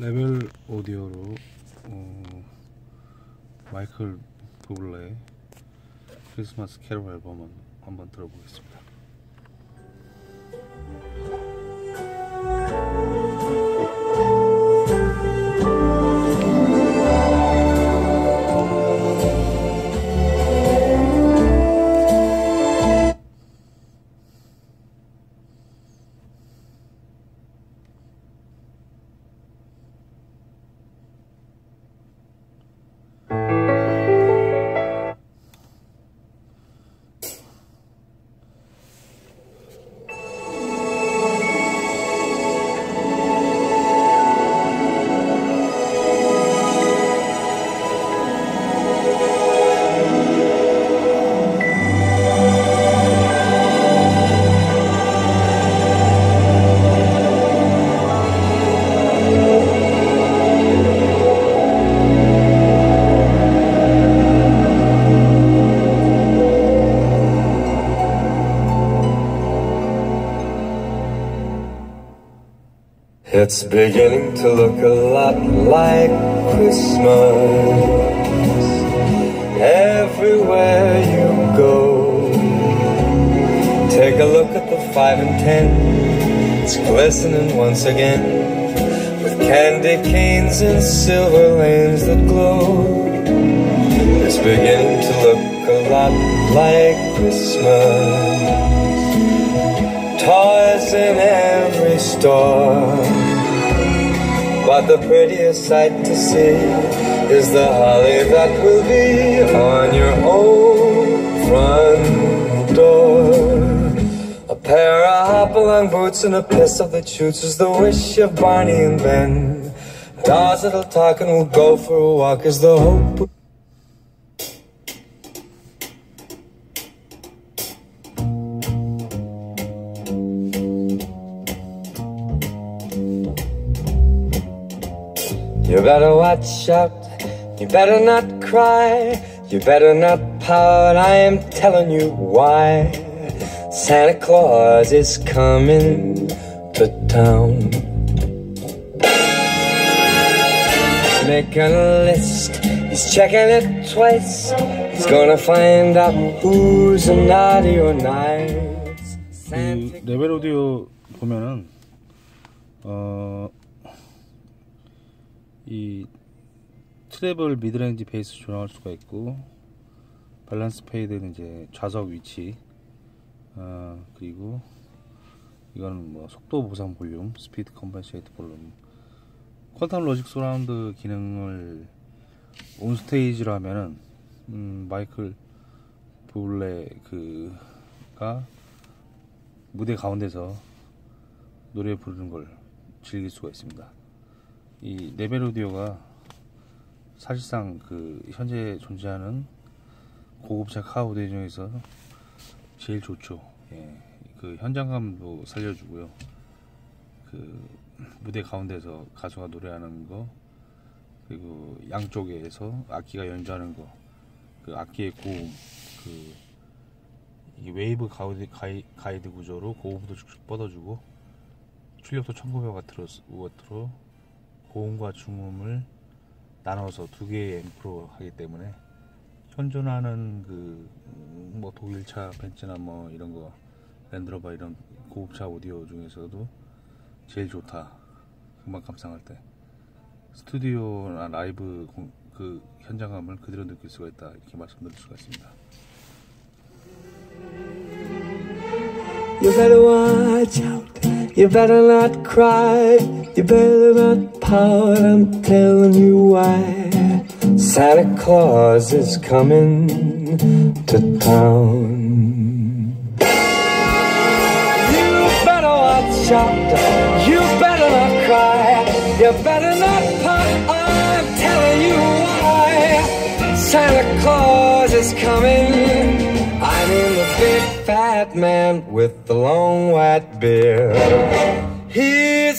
레벨 오디오로 어, 마이클 부블레의 크리스마스 캐롤 앨범을 한번 들어보겠습니다. It's beginning to look a lot like Christmas everywhere you go. Take a look at the five and ten, it's glistening once again with candy canes and silver lanes that glow. It's beginning to look a lot like Christmas. Toys in every store. But the prettiest sight to see is the holly that will be on your own front door. A pair of hop-along boots and a pistol that shoots is the wish of Barney and Ben. Dolls that'll talk and we'll go for a walk is the hope. You better watch out, you better not cry, you better not pout, I am telling you why. Santa Claus is coming to town. He's making a list, he's checking it twice. He's gonna find out who's naughty or nice. 이 레벨 오디오 보면은 어, 이 트래블 미드레인지 베이스 조정할 수가 있고 밸런스 페이드는 이제 좌석 위치 어, 그리고 이거는 뭐 속도 보상 볼륨 스피드 컴pen세이트 볼륨 퀀텀 로직 서라운드 기능을 온 스테이지로 하면은 음, 마이클 부블레 그가 무대 가운데서 노래 부르는 걸 즐길 수가 있습니다. 이 레벨 오디오가 사실상 그 현재 존재하는 고급차 카 오디오 중에서 제일 좋죠. 예, 그 현장감도 살려주고요. 그 무대 가운데서 가수가 노래하는 거 그리고 양쪽에서 악기가 연주하는 거, 그 악기의 고음, 그 웨이브 가이드, 가이, 가이드 구조로 고음도 쭉쭉 뻗어주고 출력도 1900와트로 고음과 중음을 나눠서 두 개의 앰프로 하기 때문에 현존하는 그 뭐 독일차 벤츠나 뭐 이런 거 랜드로버 이런 고급차 오디오 중에서도 제일 좋다 음악 감상할 때 스튜디오나 라이브 공, 그 현장감을 그대로 느낄 수가 있다 이렇게 말씀드릴 수가 있습니다. You out. You better not cry. You better not pout. I'm telling you why. Santa Claus is coming to town. You better watch out. You better not cry. You better not pout. I'm telling you why. Santa Claus is coming. Fat man with the long white beard. He